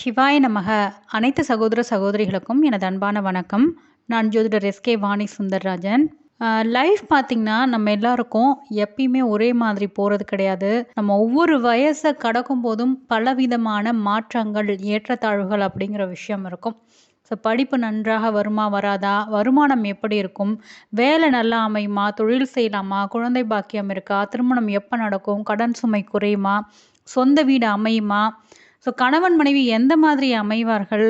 சிவாய நமக. அனைத்து சகோதர சகோதரிகளுக்கும் எனது அன்பான வணக்கம். நான் ஜோதிடர் எஸ்கே வாணி சுந்தர்ராஜன். லைஃப் பார்த்திங்கன்னா நம்ம எல்லாருக்கும் எப்பயுமே ஒரே மாதிரி போகிறது கிடையாது. நம்ம ஒவ்வொரு வயசை கடக்கும் போதும் பலவிதமான மாற்றங்கள் ஏற்றத்தாழ்வுகள் அப்படிங்கிற விஷயம் இருக்கும். ஸோ படிப்பு நன்றாக வருமா வராதா? வருமானம் எப்படி இருக்கும்? வேலை நல்லா அமையுமா? தொழில் செய்யலாமா? குழந்தை பாக்கியம் இருக்கா? திருமணம் எப்போ நடக்கும்? கடன் சுமை குறையுமா? சொந்த வீடு அமையுமா? ஸோ கணவன் மனைவி எந்த மாதிரி அமைவார்கள்?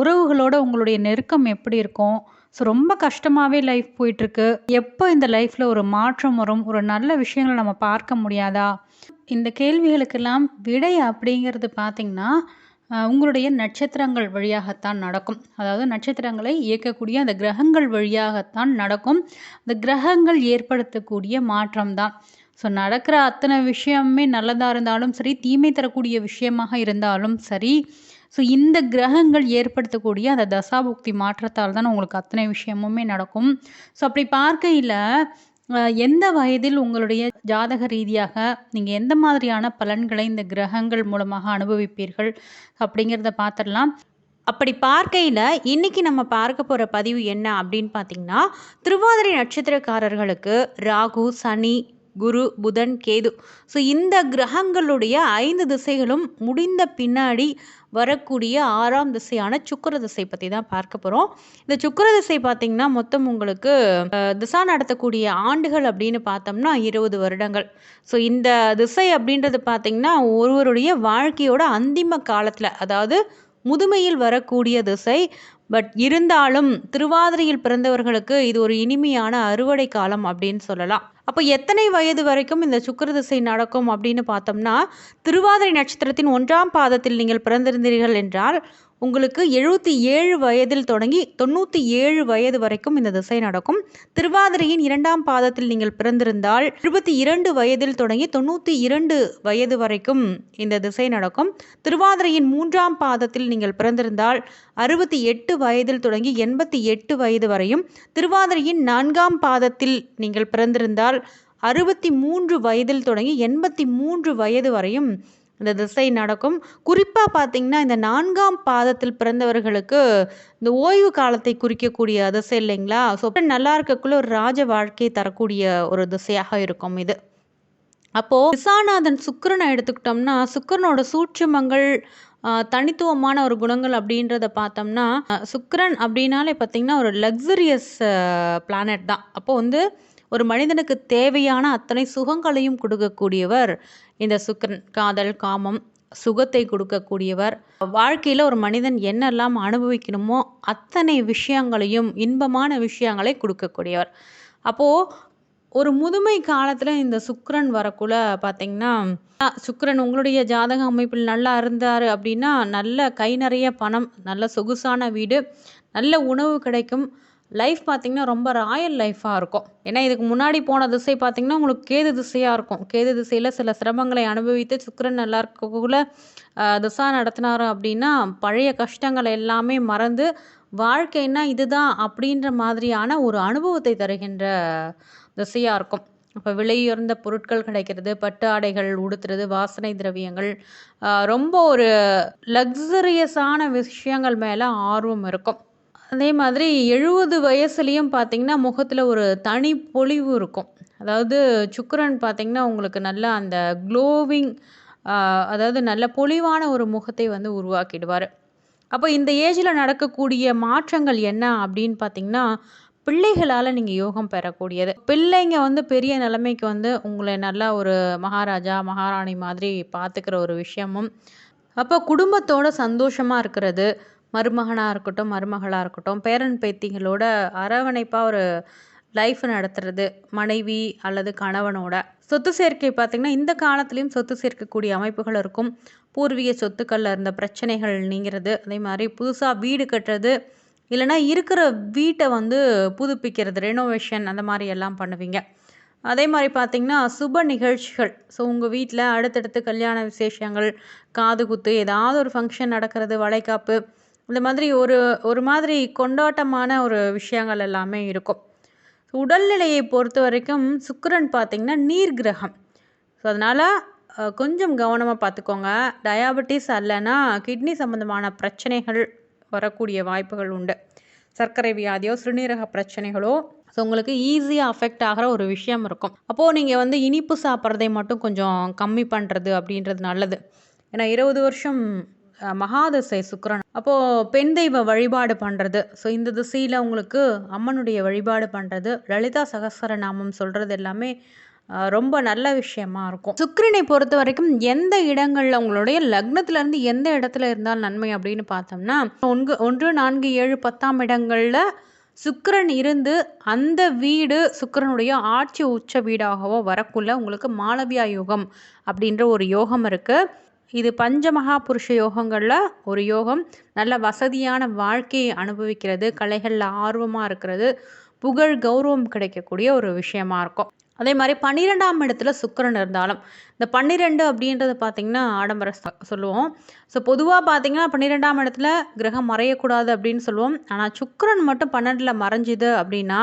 உறவுகளோட உங்களுடைய நெருக்கம் எப்படி இருக்கும்? ஸோ ரொம்ப கஷ்டமாகவே லைஃப் போயிட்டுருக்கு. எப்போ இந்த லைஃப்பில் ஒரு மாற்றம் வரும்? ஒரு நல்ல விஷயங்களை நம்ம பார்க்க முடியாதா? இந்த கேள்விகளுக்கெல்லாம் விடை அப்படிங்கிறது பார்த்திங்கன்னா உங்களுடைய நட்சத்திரங்கள் வழியாகத்தான் நடக்கும். அதாவது நட்சத்திரங்களை இயக்கக்கூடிய அந்த கிரகங்கள் வழியாகத்தான் நடக்கும். அந்த கிரகங்கள் ஏற்படுத்தக்கூடிய மாற்றம்தான். ஸோ நடக்கிற அத்தனை விஷயமே நல்லதாக இருந்தாலும் சரி தீமை தரக்கூடிய விஷயமாக இருந்தாலும் சரி ஸோ இந்த கிரகங்கள் ஏற்படுத்தக்கூடிய அந்த தசாபுக்தி மாற்றத்தால் தான் உங்களுக்கு அத்தனை விஷயமுமே நடக்கும். ஸோ அப்படி பார்க்கையில் எந்த வயதில் உங்களுடைய ஜாதக ரீதியாக நீங்கள் எந்த மாதிரியான பலன்களை இந்த கிரகங்கள் மூலமாக அனுபவிப்பீர்கள் அப்படிங்கிறத பார்த்துடலாம். அப்படி பார்க்கையில் இன்னைக்கு நம்ம பார்க்க போகிற பதிவு என்ன அப்படின்னு பார்த்தீங்கன்னா திருவாதிரை நட்சத்திரக்காரர்களுக்கு ராகு சனி குரு புதன் கேது. ஸோ இந்த கிரகங்களுடைய ஐந்து திசைகளும் முடிந்த பின்னாடி வரக்கூடிய ஆறாம் திசையான சுக்கர திசை பற்றி தான் பார்க்க போகிறோம் இந்த சுக்கர திசை பார்த்திங்கன்னா மொத்தம் உங்களுக்கு திசா நடத்தக்கூடிய ஆண்டுகள் அப்படின்னு பார்த்தோம்னா இருபது வருடங்கள். ஸோ இந்த திசை அப்படின்றது பார்த்திங்கன்னா ஒருவருடைய வாழ்க்கையோட அந்திம காலத்தில் அதாவது முதுமையில் வரக்கூடிய திசை. பட் இருந்தாலும் திருவாதிரையில் பிறந்தவர்களுக்கு இது ஒரு இனிமையான அறுவடை காலம் அப்படின்னு சொல்லலாம். அப்போ எத்தனை வயது வரைக்கும் இந்த சுக்கிர திசை நடக்கும் அப்படின்னு பார்த்தோம்னா திருவாதிரை நட்சத்திரத்தின் ஒன்றாம் பாதத்தில் நீங்கள் பிறந்திருந்தீர்கள் என்றால் உங்களுக்கு எழுபத்தி ஏழு வயதில் தொடங்கி தொண்ணூற்றி ஏழு வயது வரைக்கும் இந்த திசை நடக்கும். திருவாதிரையின் இரண்டாம் பாதத்தில் நீங்கள் பிறந்திருந்தால் இருபத்தி இரண்டு வயதில் தொடங்கி தொண்ணூற்றி இரண்டு வயது வரைக்கும் இந்த திசை நடக்கும். திருவாதிரையின் மூன்றாம் பாதத்தில் நீங்கள் பிறந்திருந்தால் அறுபத்தி எட்டு வயதில் தொடங்கி எண்பத்தி எட்டு வயது வரையும் திருவாதிரையின் நான்காம் பாதத்தில் நீங்கள் பிறந்திருந்தால் அறுபத்தி மூன்று வயதில் தொடங்கி எண்பத்தி மூன்று வயது வரையும் இந்த திசை நடக்கும். குறிப்பாக பார்த்தீங்கன்னா இந்த நான்காம் பாதத்தில் பிறந்தவர்களுக்கு இந்த ஓய்வு காலத்தை குறிக்கக்கூடிய திசை இல்லைங்களா? ஸோ நல்லா இருக்கக்குள்ள ஒரு ராஜ வாழ்க்கையை தரக்கூடிய ஒரு திசையாக இருக்கும் இது. அப்போது விசாநாதன் சுக்கரனை எடுத்துக்கிட்டோம்னா சுக்கரனோட சூட்சுமங்கள் தனித்துவமான ஒரு குணங்கள் அப்படின்றத பார்த்தோம்னா சுக்கரன் அப்படின்னாலே பார்த்தீங்கன்னா ஒரு லக்ஸரியஸ் பிளானட் தான். அப்போது வந்து ஒரு மனிதனுக்கு தேவையான அத்தனை சுகங்களையும் கொடுக்கக்கூடியவர். இந்த சுக்கரன் காதல் காமம் சுகத்தை கொடுக்கக்கூடியவர். வாழ்க்கையில் ஒரு மனிதன் என்னெல்லாம் அனுபவிக்கணுமோ அத்தனை விஷயங்களையும் இன்பமான விஷயங்களை கொடுக்கக்கூடியவர். அப்போது ஒரு முதுமை காலத்தில் இந்த சுக்கரன் வரக்குள்ள பார்த்தீங்கன்னா சுக்கரன் உங்களுடைய ஜாதக அமைப்பில் நல்லா இருந்தார் அப்படின்னா நல்ல கை நிறைய பணம் நல்ல சொகுசான வீடு நல்ல உணவு கிடைக்கும். லைஃப் பார்த்தீங்கன்னா ரொம்ப ராயல் லைஃபாக இருக்கும். ஏன்னா இதுக்கு முன்னாடி போன திசை பார்த்திங்கன்னா உங்களுக்கு கேது திசையாக இருக்கும். கேது திசையில் சில சிரமங்களை அனுபவித்து சுக்கிரன் நல்லா இருக்கக்குள்ள திசா நடத்தினாரு அப்படின்னா பழைய கஷ்டங்கள் எல்லாமே மறந்து வாழ்க்கைன்னா இதுதான் அப்படின்ற மாதிரியான ஒரு அனுபவத்தை தருகின்ற திசையாக இருக்கும். இப்போ விலையுயர்ந்த பொருட்கள் கிடைக்கிறது பட்டு ஆடைகள் உடுத்துறது வாசனை திரவியங்கள் ரொம்ப ஒரு லக்ஸரியஸான விஷயங்கள் மேலே ஆர்வம் இருக்கும். அதே மாதிரி எழுபது வயசுலேயும் பார்த்தீங்கன்னா முகத்தில் ஒரு தனி பொலிவு இருக்கும். அதாவது சுக்கரன் பார்த்தீங்கன்னா உங்களுக்கு நல்லா அந்த க்ளோவிங் அதாவது நல்ல பொலிவான ஒரு முகத்தை வந்து உருவாக்கிடுவார். அப்போ இந்த ஏஜில் நடக்கக்கூடிய மாற்றங்கள் என்ன அப்படின்னு பார்த்தீங்கன்னா பிள்ளைகளால் நீங்கள் யோகம் பெறக்கூடியது. பிள்ளைங்க வந்து பெரிய நிலைமைக்கு வந்து உங்களை நல்லா ஒரு மகாராஜா மகாராணி மாதிரி பார்த்துக்கிற ஒரு விஷயமும் அப்போ குடும்பத்தோட சந்தோஷமாக இருக்கிறது மருமகனாக இருக்கட்டும் மருமகளாக இருக்கட்டும் பேரன் பேத்திகளோட அரவணைப்பாக ஒரு லைஃப் நடத்துறது மனைவி அல்லது கணவனோட. சொத்து சேர்க்கை பார்த்திங்கன்னா இந்த காலத்துலேயும் சொத்து சேர்க்கக்கூடிய அமைப்புகள் இருக்கும். பூர்வீக சொத்துக்களில் இருந்த பிரச்சனைகள் நீங்கிறது அதே மாதிரி புதுசாக வீடு கட்டுறது இல்லைன்னா இருக்கிற வீட்டை வந்து புதுப்பிக்கிறது ரெனோவேஷன் அந்த மாதிரி எல்லாம் பண்ணுவீங்க. அதே மாதிரி பார்த்திங்கன்னா சுப நிகழ்ச்சிகள். ஸோ உங்கள் வீட்டில் அடுத்தடுத்து கல்யாண விசேஷங்கள் காது குத்து ஏதாவது ஒரு ஃபங்க்ஷன் நடக்கிறது வளைகாப்பு இந்த மாதிரி ஒரு ஒரு மாதிரி கொண்டாட்டமான ஒரு விஷயங்கள் எல்லாமே இருக்கும். உடல்நிலையை பொறுத்த வரைக்கும் சுக்கரன் பார்த்திங்கன்னா நீர் கிரகம். ஸோ அதனால் கொஞ்சம் கவனமாக பார்த்துக்கோங்க. டயாபெட்டிஸ் அல்லனா கிட்னி சம்மந்தமான பிரச்சனைகள் வரக்கூடிய வாய்ப்புகள் உண்டு. சர்க்கரை வியாதியோ சிறுநீரக பிரச்சனைகளோ ஸோ உங்களுக்கு ஈஸியாக அஃபெக்ட் ஆகிற ஒரு விஷயம் இருக்கும். அப்போது நீங்கள் வந்து இனிப்பு சாப்பிட்றதை மட்டும் கொஞ்சம் கம்மி பண்ணுறது அப்படின்றது நல்லது. ஏன்னா இருபது வருஷம் மகாதசை சுக்கிரன். அப்போது பெண் தெய்வ வழிபாடு பண்ணுறது ஸோ இந்த திசையில் உங்களுக்கு அம்மனுடைய வழிபாடு பண்ணுறது லலிதா சகஸ்வர நாமம் சொல்கிறது எல்லாமே ரொம்ப நல்ல விஷயமா இருக்கும். சுக்கிரனை பொறுத்த வரைக்கும் எந்த இடங்களில் உங்களுடைய லக்னத்துல இருந்து எந்த இடத்துல இருந்தால் நன்மை அப்படின்னு பார்த்தோம்னா ஒன்று ஒன்று நான்கு ஏழு பத்தாம் இடங்களில் சுக்கிரன் இருந்து அந்த வீடு சுக்கரனுடைய ஆட்சி உச்ச வீடாகவோ வரக்குள்ள உங்களுக்கு மாளவியா யோகம் அப்படின்ற ஒரு யோகம் இருக்குது இது பஞ்சமகா புருஷ யோகங்களில் ஒரு யோகம். நல்ல வசதியான வாழ்க்கையை அனுபவிக்கிறது. கலைகளில் ஆர்வமாக இருக்கிறது. புகழ் கௌரவம் கிடைக்கக்கூடிய ஒரு விஷயமா இருக்கும். அதே மாதிரி பன்னிரெண்டாம் இடத்துல சுக்கரன் இருந்தாலும் இந்த பன்னிரெண்டு அப்படின்றது பார்த்திங்கன்னா ஆடம்பர சொல்லுவோம். ஸோ பொதுவாக பார்த்தீங்கன்னா பன்னிரெண்டாம் இடத்துல கிரகம் மறையக்கூடாது அப்படின்னு சொல்லுவோம். ஆனால் சுக்கரன் மட்டும் பன்னெண்டில் மறைஞ்சுது அப்படின்னா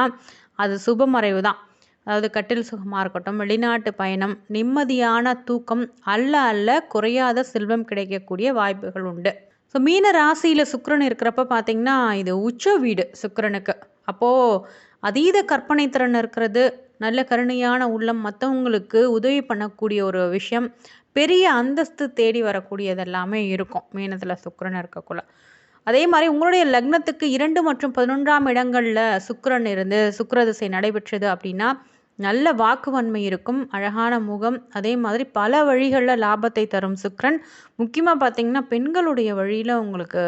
அது சுபமறைவு தான் அதாவது கட்டில் சுகமாக இருக்கட்டும் வெளிநாட்டு பயணம் நிம்மதியான தூக்கம் அல்ல அல்ல குறையாத செல்வம் கிடைக்கக்கூடிய வாய்ப்புகள் உண்டு. ஸோ மீன ராசியில் சுக்கரன் இருக்கிறப்ப பார்த்தீங்கன்னா இது உச்ச வீடு சுக்கரனுக்கு. அப்போது அதீத கற்பனை திறன் இருக்கிறது நல்ல கருணையான உள்ளம் மற்றவங்களுக்கு உதவி பண்ணக்கூடிய ஒரு விஷயம் பெரிய அந்தஸ்து தேடி வரக்கூடியது எல்லாமே இருக்கும் மீனத்தில் சுக்கரன் இருக்கக்குள்ள. அதே மாதிரி உங்களுடைய லக்னத்துக்கு இரண்டு மற்றும் பதினொன்றாம் இடங்களில் சுக்கரன் இருந்து சுக்கிர திசை நடைபெற்றது அப்படின்னா நல்ல வாக்குவன்மை இருக்கும் அழகான முகம் அதே மாதிரி பல வழிகளில் லாபத்தை தரும் சுக்ரன் முக்கியமாக பார்த்தீங்கன்னா பெண்களுடைய வழியில் உங்களுக்கு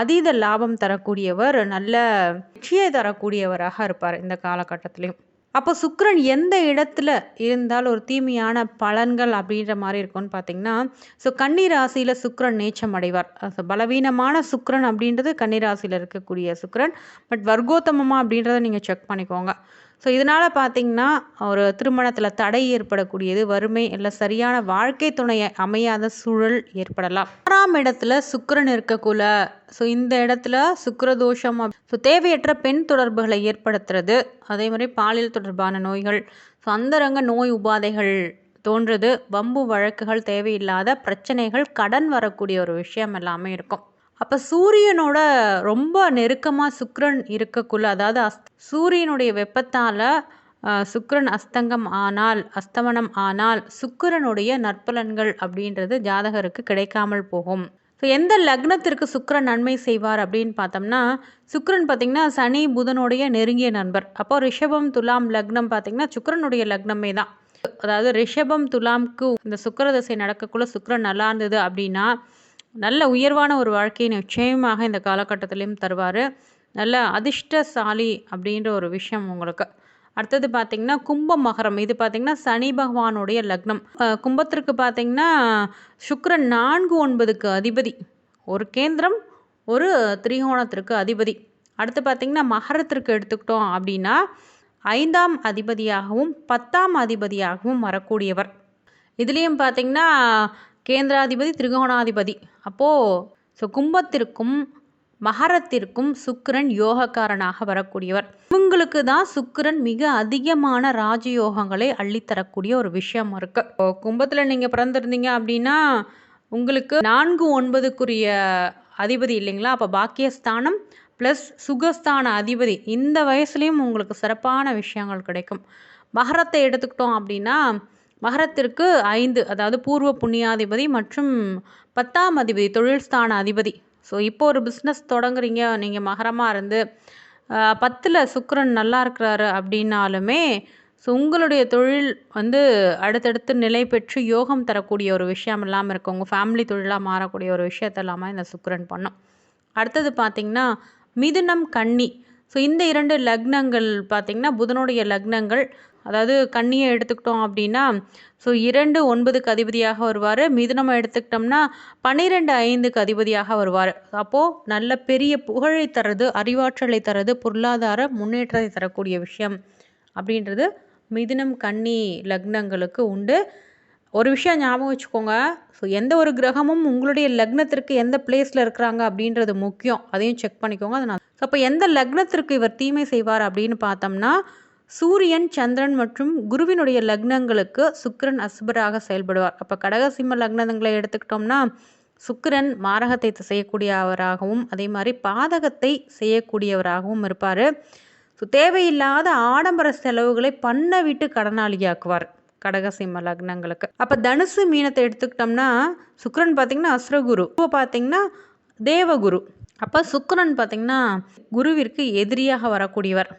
அதீத லாபம் தரக்கூடியவர் நல்ல வெற்றியை தரக்கூடியவராக இருப்பார் இந்த காலகட்டத்திலையும். அப்போ சுக்கிரன் எந்த இடத்துல இருந்தால் ஒரு தீமையான பலன்கள் அப்படின்ற மாதிரி இருக்கும்னு பார்த்தீங்கன்னா ஸோ கன்னி ராசியில் சுக்ரன் நேச்சம் அடைவார். ஸோ பலவீனமான சுக்ரன் அப்படின்றது கன்னி ராசியில் இருக்கக்கூடிய சுக்ரன் பட் வர்க்கோத்தமமாக அப்படின்றத நீங்கள் செக் பண்ணிக்கோங்க. ஸோ இதனால் பார்த்தீங்கன்னா ஒரு திருமணத்தில் தடை ஏற்படக்கூடியது வறுமை இல்லை சரியான வாழ்க்கை துணை அமையாத சூழல் ஏற்படலாம். ஆறாம் இடத்துல சுக்கரன் இருக்கக்குள்ள. ஸோ இந்த இடத்துல சுக்கரதோஷம் ஸோ தேவையற்ற பெண் தொடர்புகளை ஏற்படுத்துறது. அதே மாதிரி பாலியல் தொடர்பான நோய்கள் ஸோ அந்தரங்க நோய் உபாதைகள் தோன்றது வம்பு வழக்குகள் தேவையில்லாத பிரச்சனைகள் கடன் வரக்கூடிய ஒரு விஷயம் எல்லாமே இருக்கும். அப்போ சூரியனோட ரொம்ப நெருக்கமாக சுக்ரன் இருக்கக்குள்ள அதாவது அஸ் சூரியனுடைய வெப்பத்தால் சுக்ரன் அஸ்தங்கம் ஆனால் அஸ்தமனம் ஆனால் சுக்கிரனுடைய நற்பலன்கள் அப்படின்றது ஜாதகருக்கு கிடைக்காமல் போகும். ஸோ எந்த லக்னத்திற்கு சுக்கிரன் நன்மை செய்வார் அப்படின்னு பார்த்தோம்னா சுக்கரன் பார்த்திங்கன்னா சனி புதனுடைய நெருங்கிய நண்பர். அப்போ ரிஷபம் துலாம் லக்னம் பார்த்திங்கன்னா சுக்கரனுடைய லக்னமே தான். அதாவது ரிஷபம் துலாம்க்கு இந்த சுக்கர தசை நடக்கக்குள்ள சுக்கரன் நல்லா இருந்தது அப்படின்னா நல்ல உயர்வான ஒரு வாழ்க்கையை நிச்சயமாக இந்த காலகட்டத்திலையும் தருவார். நல்ல அதிர்ஷ்டசாலி அப்படின்ற ஒரு விஷயம் உங்களுக்கு. அடுத்தது பார்த்திங்கன்னா கும்ப மகரம். இது பார்த்திங்கன்னா சனி பகவானுடைய லக்னம். கும்பத்திற்கு பார்த்தீங்கன்னா சுக்கரன் நான்கு ஒன்பதுக்கு அதிபதி. ஒரு கேந்திரம் ஒரு திரிகோணத்திற்கு அதிபதி. அடுத்து பார்த்திங்கன்னா மகரத்திற்கு எடுத்துக்கிட்டோம் அப்படின்னா ஐந்தாம் அதிபதியாகவும் பத்தாம் அதிபதியாகவும் வரக்கூடியவர். இதுலேயும் பார்த்தீங்கன்னா கேந்திராதிபதி திரிகோணாதிபதி. அப்போது ஸோ கும்பத்திற்கும் மகரத்திற்கும் சுக்கிரன் யோகக்காரனாக வரக்கூடியவர். இவங்களுக்கு தான் சுக்கிரன் மிக அதிகமான ராஜயோகங்களை அள்ளித்தரக்கூடிய ஒரு விஷயம் இருக்கு. இப்போ கும்பத்தில் நீங்கள் பிறந்திருந்தீங்க அப்படின்னா உங்களுக்கு நான்கு ஒன்பதுக்குரிய அதிபதி இல்லைங்களா? அப்போ பாக்கியஸ்தானம் ப்ளஸ் சுகஸ்தான அதிபதி. இந்த வயசுலேயும் உங்களுக்கு சிறப்பான விஷயங்கள் கிடைக்கும். மகரத்தை எடுத்துக்கிட்டோம் அப்படின்னா மகரத்திற்கு ஐந்து அதாவது பூர்வ புண்ணியாதிபதி மற்றும் பத்தாம் அதிபதி தொழில் ஸ்தான அதிபதி. ஸோ இப்போ ஒரு பிஸ்னஸ் தொடங்குறீங்க நீங்கள் மகரமாக இருந்து பத்தில் சுக்கரன் நல்லா இருக்கிறாரு அப்படின்னாலுமே ஸோ உங்களுடைய தொழில் வந்து அடுத்தடுத்து நிலை பெற்று யோகம் தரக்கூடிய ஒரு விஷயம் இல்லாமல் இருக்கும் உங்கள் ஃபேமிலி தொழிலாக மாறக்கூடிய ஒரு விஷயத்த இல்லாமல் இந்த சுக்கரன் பண்ணும். அடுத்தது பார்த்திங்கன்னா மிதுனம் கன்னி. ஸோ இந்த இரண்டு லக்னங்கள் பார்த்திங்கன்னா புதனுடைய லக்னங்கள் அதாவது கன்னியை எடுத்துக்கிட்டோம் அப்படின்னா ஸோ இரண்டு ஒன்பதுக்கு அதிபதியாக வருவார். மிதுனம் எடுத்துக்கிட்டோம்னா பன்னிரெண்டு ஐந்துக்கு அதிபதியாக வருவார். அப்போது நல்ல பெரிய புகழை தரது அறிவாற்றலை தரது பொருளாதார முன்னேற்றத்தை தரக்கூடிய விஷயம் அப்படின்றது மிதுனம் கன்னி லக்னங்களுக்கு உண்டு. ஒரு விஷயம் ஞாபகம் வச்சுக்கோங்க. ஸோ எந்த ஒரு கிரகமும் உங்களுடைய லக்னத்திற்கு எந்த பிளேஸில் இருக்கிறாங்க அப்படின்றது முக்கியம். அதையும் செக் பண்ணிக்கோங்க. அதை நான் அப்போ எந்த லக்னத்திற்கு இவர் தீமை செய்வார் அப்படின்னு பார்த்தோம்னா சூரியன் சந்திரன் மற்றும் குருவினுடைய லக்னங்களுக்கு சுக்கிரன் அசுபராக செயல்படுவார். அப்போ கடகசிம்ம லக்னங்களை எடுத்துக்கிட்டோம்னா சுக்கிரன் மாரகத்தை செய்யக்கூடியவராகவும் அதே மாதிரி பாதகத்தை செய்யக்கூடியவராகவும் இருப்பார். ஸோ தேவையில்லாத ஆடம்பர செலவுகளை பண்ண விட்டு கடனாளியாக்குவார் கடகசிம்ம லக்னங்களுக்கு. அப்போ தனுசு மீனத்தை எடுத்துக்கிட்டோம்னா சுக்கரன் பார்த்தீங்கன்னா அசுரகுரு. இப்போ பார்த்தீங்கன்னா தேவகுரு. அப்போ சுக்கரன் பார்த்திங்கன்னா குருவிற்கு எதிரியாக வரக்கூடியவர்.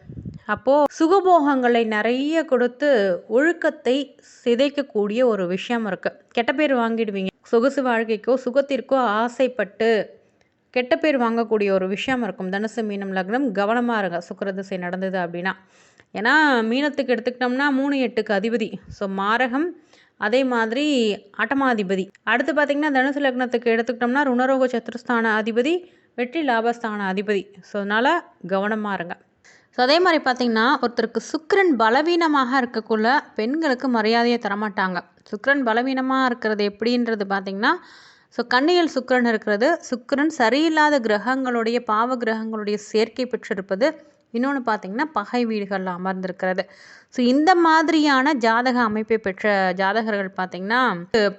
அப்போது சுகபோகங்களை நிறைய கொடுத்து ஒழுக்கத்தை சிதைக்கக்கூடிய ஒரு விஷயம் இருக்குது கெட்ட பேர் வாங்கிடுவீங்க. சொகுசு வாழ்க்கைக்கோ சுகத்திற்கோ ஆசைப்பட்டு கெட்ட பேர் வாங்கக்கூடிய ஒரு விஷயம் இருக்கும். தனுசு மீனம் லக்னம் கவனமாக இருங்க. சுக்கரதிசை நடந்தது அப்படின்னா. ஏன்னா மீனத்துக்கு எடுத்துக்கிட்டோம்னா மூணு எட்டுக்கு அதிபதி. ஸோ மாரகம் அதே மாதிரி அட்டமாதிபதி அடுத்து பார்த்திங்கன்னா தனுசு லக்னத்துக்கு எடுத்துக்கிட்டோம்னா ருணரோக சத்துருஸ்தான அதிபதி. வெற்றி லாபஸ்தான அதிபதி. ஸோ அதனால் கவனமாக இருங்க. ஸோ அதே மாதிரி பார்த்திங்கன்னா ஒருத்தருக்கு சுக்கிரன் பலவீனமாக இருக்கக்குள்ள பெண்களுக்கு மரியாதையை தரமாட்டாங்க. சுக்கிரன் பலவீனமாக இருக்கிறது எப்படின்றது பார்த்திங்கன்னா ஸோ கண்ணியல் சுக்கிரன் இருக்கிறது. சுக்கிரன் சரியில்லாத கிரகங்களுடைய பாவ கிரகங்களுடைய சேர்க்கை பெற்றிருப்பது இன்னொன்று பார்த்திங்கன்னா பகை வீடுகளில் அமர்ந்திருக்கிறது. ஸோ இந்த மாதிரியான ஜாதக அமைப்பை பெற்ற ஜாதகர்கள் பார்த்திங்கன்னா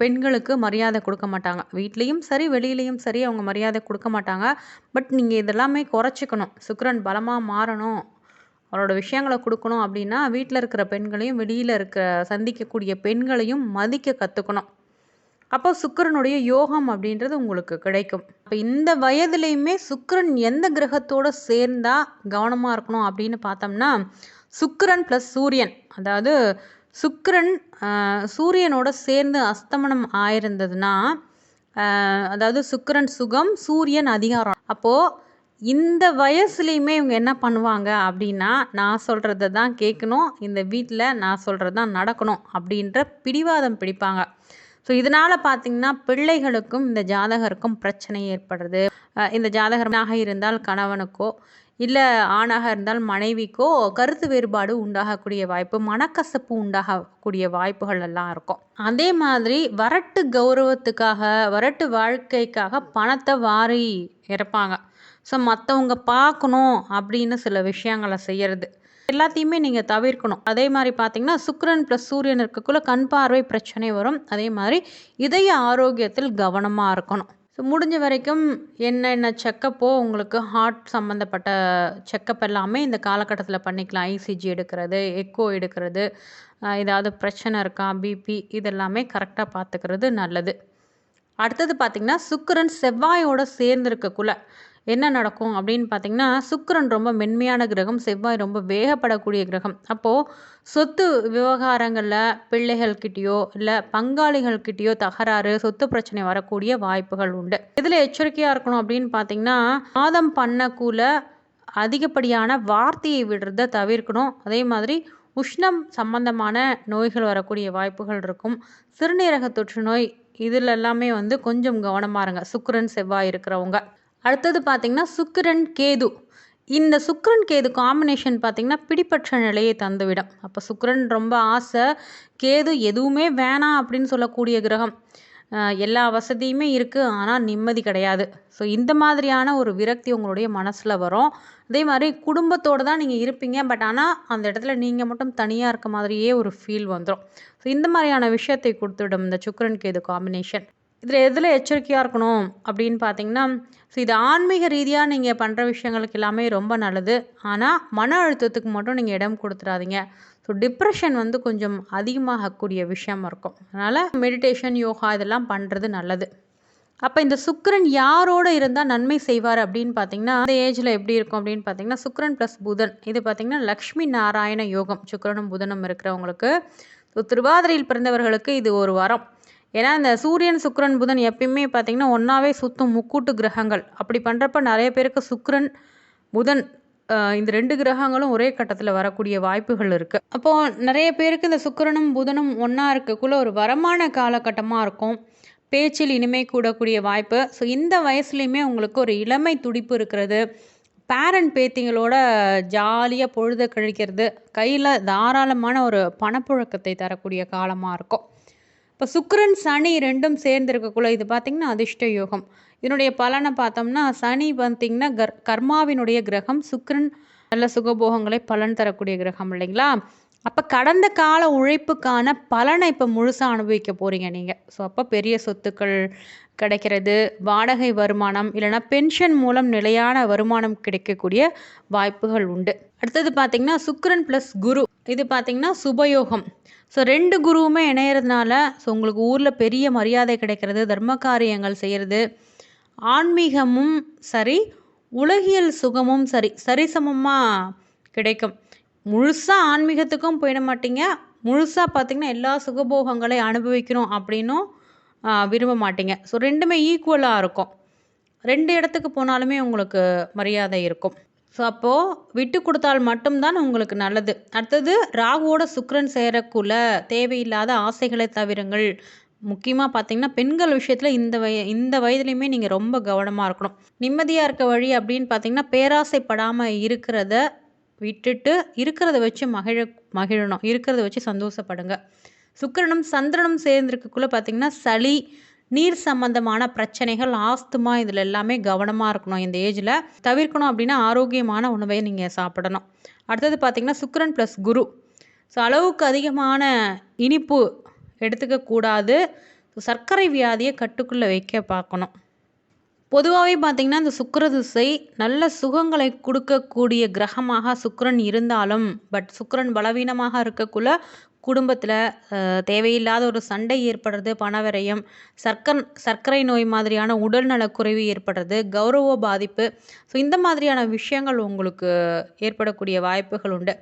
பெண்களுக்கு மரியாதை கொடுக்க மாட்டாங்க. வீட்லேயும் சரி வெளியிலையும் சரி அவங்க மரியாதை கொடுக்க மாட்டாங்க. பட் நீங்கள் இதெல்லாமே குறைச்சிக்கணும். சுக்கரன் பலமாக மாறணும். அவரோட விஷயங்களை கொடுக்கணும் அப்படின்னா வீட்டில் இருக்கிற பெண்களையும் வெளியில் இருக்கிற சந்திக்கக்கூடிய பெண்களையும் மதிக்க கற்றுக்கணும் அப்போ சுக்கிரனுடைய யோகம் அப்படின்றது உங்களுக்கு கிடைக்கும். இப்போ இந்த வயதுலையுமே சுக்கிரன் எந்த கிரகத்தோட சேர்ந்தா கவனமாக இருக்கணும் அப்படின்னு பார்த்தோம்னா சுக்கிரன் ப்ளஸ் சூரியன். அதாவது சுக்கிரன் சூரியனோட சேர்ந்து அஸ்தமனம் ஆயிருந்ததுன்னா அதாவது சுக்கிரன் சுகம் சூரியன் அதிகாரம். அப்போது இந்த வயசுலேயுமே இவங்க என்ன பண்ணுவாங்க அப்படின்னா நான் சொல்கிறத தான் கேட்கணும் இந்த வீட்டில் நான் சொல்கிறது தான் நடக்கணும் அப்படின்ற பிடிவாதம் பிடிப்பாங்க. ஸோ இதனால் பார்த்தீங்கன்னா பிள்ளைகளுக்கும் இந்த ஜாதகருக்கும் பிரச்சனை ஏற்படுறது. இந்த ஜாதகராக இருந்தால் கணவனுக்கோ இல்லை ஆணாக இருந்தால் மனைவிக்கோ கருத்து வேறுபாடு உண்டாகக்கூடிய வாய்ப்பு மனக்கசப்பு உண்டாகக்கூடிய வாய்ப்புகள் எல்லாம் இருக்கும். அதே மாதிரி வரட்டு கௌரவத்துக்காக வரட்டு வாழ்க்கைக்காக பணத்தை வாரி இறப்பாங்க. ஸோ மற்றவங்க பார்க்கணும் அப்படின்னு சில விஷயங்களை செய்கிறது எல்லாத்தையுமே நீங்கள் தவிர்க்கணும். அதே மாதிரி பார்த்தீங்கன்னா சுக்கிரன் ப்ளஸ் சூரியன் இருக்கக்குள்ள கண் பார்வை பிரச்சனை வரும். அதே மாதிரி இதய ஆரோக்கியத்தில் கவனமாக இருக்கணும். ஸோ முடிஞ்ச வரைக்கும் என்னென்ன செக்கப்போ உங்களுக்கு ஹார்ட் சம்மந்தப்பட்ட செக்கப் எல்லாமே இந்த காலகட்டத்தில் பண்ணிக்கலாம். ஐசிஜி எடுக்கிறது எக்கோ எடுக்கிறது ஏதாவது பிரச்சனை இருக்கா பிபி இதெல்லாமே கரெக்டாக பார்த்துக்கிறது நல்லது. அடுத்தது பார்த்திங்கன்னா சுக்கிரன் செவ்வாயோட சேர்ந்திருக்கக்குள்ள என்ன நடக்கும் அப்படின்னு பார்த்தீங்கன்னா சுக்கரன் ரொம்ப மென்மையான கிரகம் செவ்வாய் ரொம்ப வேகப்படக்கூடிய கிரகம். அப்போது சொத்து விவகாரங்களில் பிள்ளைகள்கிட்டயோ இல்லை பங்காளிகள்கிட்டயோ தகராறு சொத்து பிரச்சனை வரக்கூடிய வாய்ப்புகள் உண்டு. இதில் எச்சரிக்கையாக இருக்கணும் அப்படின்னு பார்த்தீங்கன்னா மாதம் பண்ணக்குள்ள அதிகப்படியான வார்த்தையை விடுறத தவிர்க்கணும். அதே மாதிரி உஷ்ணம் சம்பந்தமான நோய்கள் வரக்கூடிய வாய்ப்புகள் இருக்கும். சிறுநீரக தொற்று நோய் இதில் எல்லாமே வந்து கொஞ்சம் கவனமாக இருங்க. சுக்கிரன் செவ்வாய் இருக்கிறவங்க. அடுத்தது பார்த்திங்கன்னா சுக்கிரன் கேது. இந்த சுக்ரன் கேது காம்பினேஷன் பார்த்தீங்கன்னா பிடிப்பற்ற நிலையை தந்துவிடும். அப்போ சுக்ரன் ரொம்ப ஆசை. கேது எதுவுமே வேணாம் அப்படின்னு சொல்லக்கூடிய கிரகம். எல்லா வசதியுமே இருக்குது ஆனால் நிம்மதி கிடையாது. ஸோ இந்த மாதிரியான ஒரு விரக்தி உங்களுடைய மனசில் வரும். அதே மாதிரி குடும்பத்தோடு தான் நீங்கள் இருப்பீங்க. பட் ஆனால் அந்த இடத்துல நீங்கள் மட்டும் தனியாக இருக்க மாதிரியே ஒரு ஃபீல் வந்துடும் ஸோ இந்த மாதிரியான விஷயத்தை கொடுத்துவிடும் இந்த சுக்கரன் கேது காம்பினேஷன் இதில் எதில் எச்சரிக்கையாக இருக்கணும் அப்படின்னு பார்த்தீங்கன்னா ஸோ இது ஆன்மீக ரீதியாக நீங்கள் பண்ணுற விஷயங்களுக்கு எல்லாமே ரொம்ப நல்லது. ஆனால் மன அழுத்தத்துக்கு மட்டும் நீங்கள் இடம் கொடுத்துடாதீங்க. ஸோ டிப்ரெஷன் வந்து கொஞ்சம் அதிகமாகக்கூடிய விஷயம் இருக்கும். அதனால் மெடிடேஷன் யோகா இதெல்லாம் பண்ணுறது நல்லது. அப்போ இந்த சுக்கரன் யாரோட இருந்தால் நன்மை செய்வார் அப்படின்னு பார்த்தீங்கன்னா அந்த ஏஜில் எப்படி இருக்கும் அப்படின்னு பார்த்தீங்கன்னா சுக்கரன் ப்ளஸ் புதன். இது பார்த்தீங்கன்னா லக்ஷ்மி நாராயண யோகம். சுக்கரனும் புதனும் இருக்கிறவங்களுக்கு. ஸோ திருவாதிரையில் பிறந்தவர்களுக்கு இது ஒரு வரம். ஏன்னா இந்த சூரியன் சுக்ரன் புதன் எப்பயுமே பார்த்தீங்கன்னா ஒன்றாவே சுற்றும் முக்கூட்டு கிரகங்கள். அப்படி பண்ணுறப்ப நிறைய பேருக்கு சுக்ரன் புதன் இந்த ரெண்டு கிரகங்களும் ஒரே கட்டத்தில் வரக்கூடிய வாய்ப்புகள் இருக்குது அப்போது நிறைய பேருக்கு இந்த சுக்கரனும் புதனும் ஒன்றா இருக்கக்குள்ள ஒரு வரமான காலகட்டமாக இருக்கும். பேச்சில் இனிமை கூடக்கூடிய வாய்ப்பு. ஸோ இந்த வயசுலையுமே உங்களுக்கு ஒரு இளமை துடிப்பு இருக்கிறது. பேரண்ட் பேத்திங்களோட ஜாலியாக பொழுத கழிக்கிறது கையில் தாராளமான ஒரு பணப்புழக்கத்தை தரக்கூடிய காலமாக இருக்கும். இப்போ சுக்கரன் சனி ரெண்டும் சேர்ந்து இருக்கக்குள்ள இது பார்த்திங்கன்னா அதிர்ஷ்ட யோகம். இதனுடைய பலனை பார்த்தோம்னா சனி பார்த்திங்கன்னா கர் கர்மாவினுடைய கிரகம் சுக்கரன் நல்ல சுகபோகங்களை பலன் தரக்கூடிய கிரகம் இல்லைங்களா? அப்போ கடந்த கால உழைப்புக்கான பலனை இப்போ முழுசாக அனுபவிக்க போகிறீங்க நீங்கள் ஸோ அப்போ பெரிய சொத்துக்கள் கிடைக்கிறது வாடகை வருமானம் இல்லைன்னா பென்ஷன் மூலம் நிலையான வருமானம் கிடைக்கக்கூடிய வாய்ப்புகள் உண்டு. அடுத்தது பார்த்தீங்கன்னா சுக்கரன் ப்ளஸ் குரு. இது பார்த்தீங்கன்னா சுபயோகம். ஸோ ரெண்டு குருவுமே இணையறதுனால ஸோ உங்களுக்கு ஊரில் பெரிய மரியாதை கிடைக்கிறது தர்ம காரியங்கள் செய்கிறது ஆன்மீகமும் சரி உலகியல் சுகமும் சரி சரிசமமாக கிடைக்கும். முழுசாக ஆன்மீகத்துக்கும் போயிட மாட்டீங்க. முழுசாக பார்த்தீங்கன்னா எல்லா சுகபோகங்களையும் அனுபவிக்கணும் அப்படின்னும் விரும்ப மாட்டீங்க. ஸோ ரெண்டுமே ஈக்குவலாக இருக்கும். ரெண்டு இடத்துக்கு போனாலுமே உங்களுக்கு மரியாதை இருக்கும். ஸோ அப்போது விட்டு கொடுத்தால் மட்டும்தான் உங்களுக்கு நல்லது. அடுத்தது ராகுவோட சுக்கரன் சேரக்குள்ள தேவையில்லாத ஆசைகளை தவிரங்கள். முக்கியமாக பார்த்தீங்கன்னா பெண்கள் விஷயத்தில் இந்த வய இந்த வயதுலையுமே நீங்கள் ரொம்ப கவனமாக இருக்கணும். நிம்மதியாக இருக்க வழி அப்படின்னு பார்த்தீங்கன்னா பேராசைப்படாமல் இருக்கிறத விட்டுட்டு இருக்கிறத வச்சு மகிழ மகிழணும். இருக்கிறத வச்சு சந்தோஷப்படுங்க. சுக்கிரனும் சந்திரனும் சேர்ந்துருக்கக்குள்ளே பார்த்தீங்கன்னா சளி நீர் சம்பந்தமான பிரச்சனைகள் ஆஸ்துமா இதில் எல்லாமே கவனமாக இருக்கணும் இந்த ஏஜில் தவிர்க்கணும் அப்படின்னா ஆரோக்கியமான உணவை நீங்கள் சாப்பிடணும். அடுத்தது பார்த்திங்கன்னா சுக்கரன் ப்ளஸ் குரு. ஸோ அளவுக்கு அதிகமான இனிப்பு எடுத்துக்கக்கூடாது சர்க்கரை வியாதியை கட்டுக்குள்ளே வைக்க பார்க்கணும். பொதுவாகவே பார்த்திங்கன்னா இந்த சுக்கர திசை நல்ல சுகங்களை கொடுக்கக்கூடிய கிரகமாக சுக்கரன் இருந்தாலும் பட் சுக்கரன் பலவீனமாக இருக்கக்குள்ள குடும்பத்தில் தேவையில்லாத ஒரு சண்டை ஏற்படுறது பணவிரயம் சர்க்கர் சர்க்கரை நோய் மாதிரியான உடல்நலக்குறைவு ஏற்படுறது கௌரவ பாதிப்பு. ஸோ இந்த மாதிரியான விஷயங்கள் உங்களுக்கு ஏற்படக்கூடிய வாய்ப்புகள் உண்டு.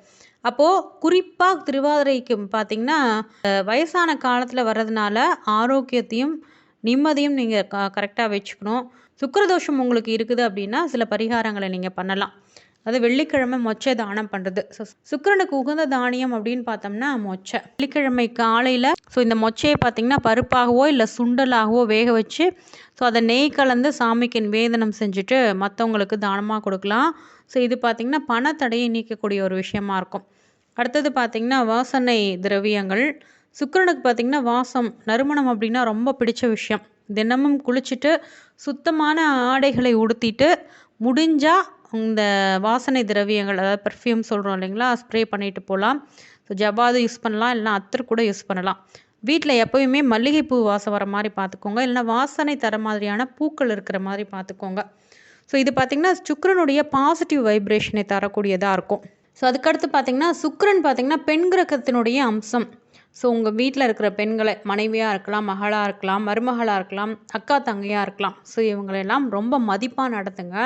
அப்போது குறிப்பாக திருவாதிரைக்கு பார்த்திங்கன்னா வயசான காலத்தில் வர்றதுனால ஆரோக்கியத்தையும் நிம்மதியும் நீங்கள் க கரெக்டாக வச்சுக்கணும். சுக்கிரதோஷம் உங்களுக்கு இருக்குது அப்படின்னா சில பரிகாரங்களை நீங்கள் பண்ணலாம். அது வெள்ளிக்கிழமை மொச்சை தானம் பண்ணுறது ஸோ சுக்கிரனுக்கு உகந்த தானியம் அப்படின்னு பார்த்தோம்னா மொச்சை. வெள்ளிக்கிழமை காலையில் ஸோ இந்த மொச்சையை பார்த்திங்கன்னா பருப்பாகவோ இல்லை சுண்டலாகவோ வேக வச்சு ஸோ அதை நெய் கலந்து சாமிக்கு நிவேதனம் செஞ்சுட்டு மற்றவங்களுக்கு தானமாக கொடுக்கலாம். ஸோ இது பார்த்திங்கன்னா பணத்தடையை நீக்கக்கூடிய ஒரு விஷயமா இருக்கும். அடுத்தது பார்த்திங்கன்னா வாசனை திரவியங்கள். சுக்கரனுக்கு பார்த்திங்கன்னா வாசம் நறுமணம் அப்படின்னா ரொம்ப பிடிச்ச விஷயம். தினமும் குளிச்சுட்டு சுத்தமான ஆடைகளை உடுத்திட்டு முடிஞ்சால் இந்த வாசனை திரவியங்கள் அதாவது பர்ஃப்யூம் சொல்கிறோம் இல்லைங்களா ஸ்ப்ரே பண்ணிட்டு போகலாம் ஸோ ஜபாது யூஸ் பண்ணலாம் இல்லைனா அத்தர் கூட யூஸ் பண்ணலாம். வீட்டில் எப்போயுமே மல்லிகைப்பூ வாசம் வர மாதிரி பார்த்துக்கோங்க. இல்லைனா வாசனை தர மாதிரியான பூக்கள் இருக்கிற மாதிரி பார்த்துக்கோங்க. ஸோ இது பார்த்திங்கன்னா சுக்கரனுடைய பாசிட்டிவ் வைப்ரேஷனை தரக்கூடியதாக இருக்கும். ஸோ அதுக்கடுத்து பார்த்திங்கன்னா சுக்கரன் பார்த்திங்கன்னா பெண் கிரகத்தினுடைய அம்சம். ஸோ உங்கள் வீட்டில் இருக்கிற பெண்களை மனைவியாக இருக்கலாம் மகளாக இருக்கலாம் மருமகளாக இருக்கலாம் அக்கா தங்கையாக இருக்கலாம். ஸோ இவங்களெல்லாம் ரொம்ப மதிப்பாக நடத்துங்க.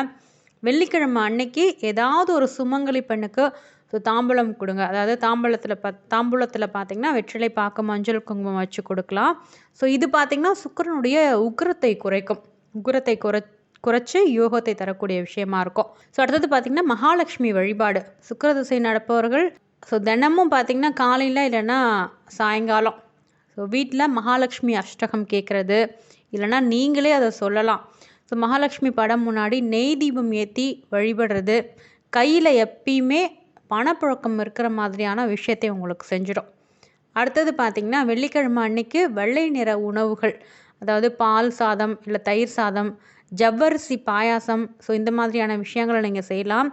வெள்ளிக்கிழமை அன்னைக்கு ஏதாவது ஒரு சுமங்கலி பெண்ணுக்கு ஸோ தாம்பூலம் கொடுங்க. அதாவது தாம்பூலத்தில் பா தாம்பூலத்தில் பார்த்தீங்கன்னா வெற்றிலை பாக்கு மஞ்சள் குங்குமம் வச்சு கொடுக்கலாம். ஸோ இது பார்த்திங்கன்னா சுக்கரனுடைய உக்ரத்தை குறைக்கும். உக்கிரத்தை குறை குறைச்சி யோகத்தை தரக்கூடிய விஷயமா இருக்கும். ஸோ அடுத்தது பார்த்திங்கன்னா மகாலட்சுமி வழிபாடு. சுக்கிர திசை நடப்பவர்கள் ஸோ தினமும் பார்த்திங்கன்னா காலையில் இல்லைன்னா சாயங்காலம். ஸோ வீட்டில் மகாலட்சுமி அஷ்டகம் கேட்குறது இல்லைன்னா நீங்களே அதை சொல்லலாம். ஸோ மகாலட்சுமி படம் முன்னாடி நெய் தீபம் ஏற்றி வழிபடுறது. கையில் எப்பயுமே பணப்புழக்கம் இருக்கிற மாதிரியான விஷயத்தை உங்களுக்கு செஞ்சிடும். அடுத்தது பார்த்திங்கன்னா வெள்ளிக்கிழமை அன்னைக்கு வெள்ளை நிற உணவுகள் அதாவது பால் சாதம் இல்லை தயிர் சாதம் ஜவ்வரிசி பாயாசம் ஸோ இந்த மாதிரியான விஷயங்களை நீங்கள் செய்யலாம்.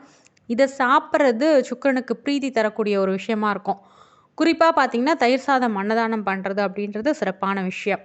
இதை சாப்பிட்றது சுக்கிரனுக்கு பிரீதி தரக்கூடிய ஒரு விஷயமா இருக்கும். குறிப்பாக பார்த்திங்கன்னா தயிர் சாதம் அன்னதானம் பண்ணுறது அப்படின்றது சிறப்பான விஷயம்.